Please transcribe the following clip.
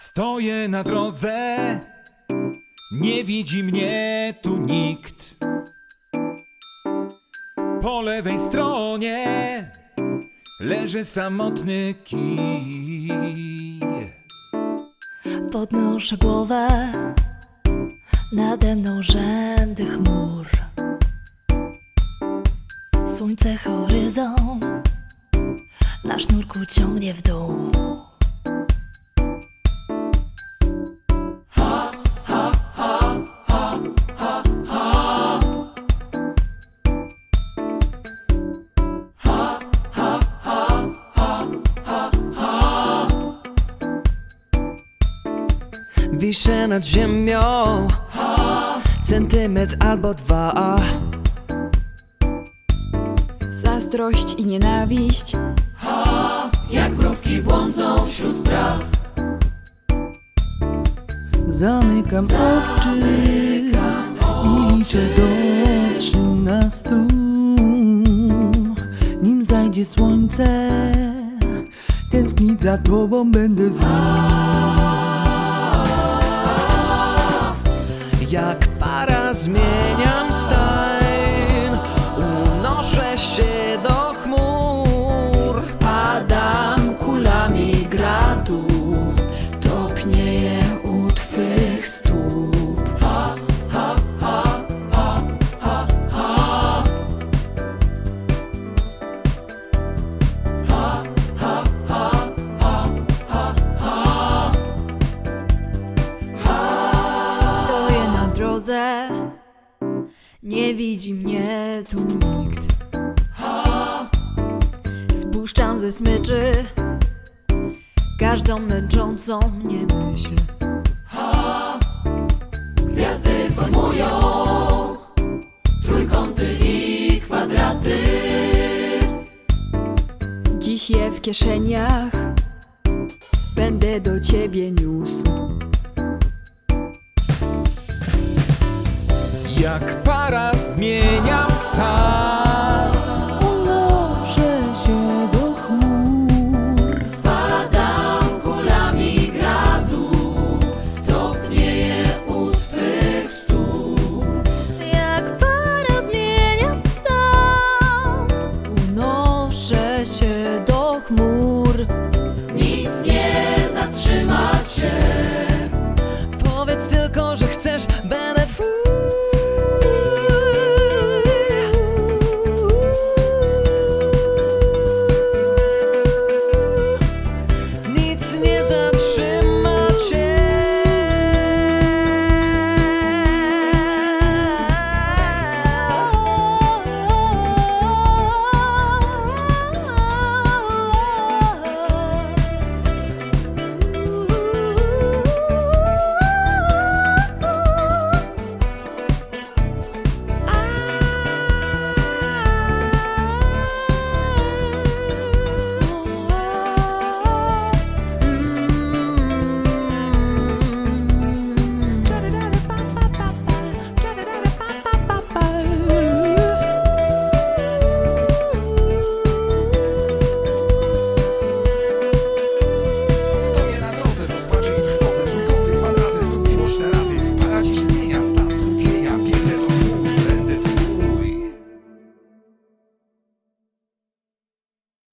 Stoję na drodze, nie widzi mnie tu nikt. Po lewej stronie leży samotny kij. Podnoszę głowę, nade mną rzędy chmur. Słońce horyzont, na sznurku ciągnie w dół. Wiszę nad ziemią. Centymetr albo dwa. Zazdrość i nienawiść. Jak mrówki błądzą wśród traw. Zamykam oczy I liczę do trzynastu. Nim zajdzie słońce Tęsknić za tobą będę z Jak para zmieniam drodze. Nie widzi mnie tu nikt. Spuszczam ze smyczy. Każdą męczącą mnie myśl. Gwiazdy formują Trójkąty i kwadraty. Dziś je w kieszeniach. Będę do ciebie niósł jak para zmieniam stan. Unoszę się do chmur. Spadam kulami gradu. Topnieję u Twych stóp. Jak para zmieniam stan. Unoszę się do chmur. Nic nie zatrzyma Cię. Powiedz tylko, że chcesz, będę twój.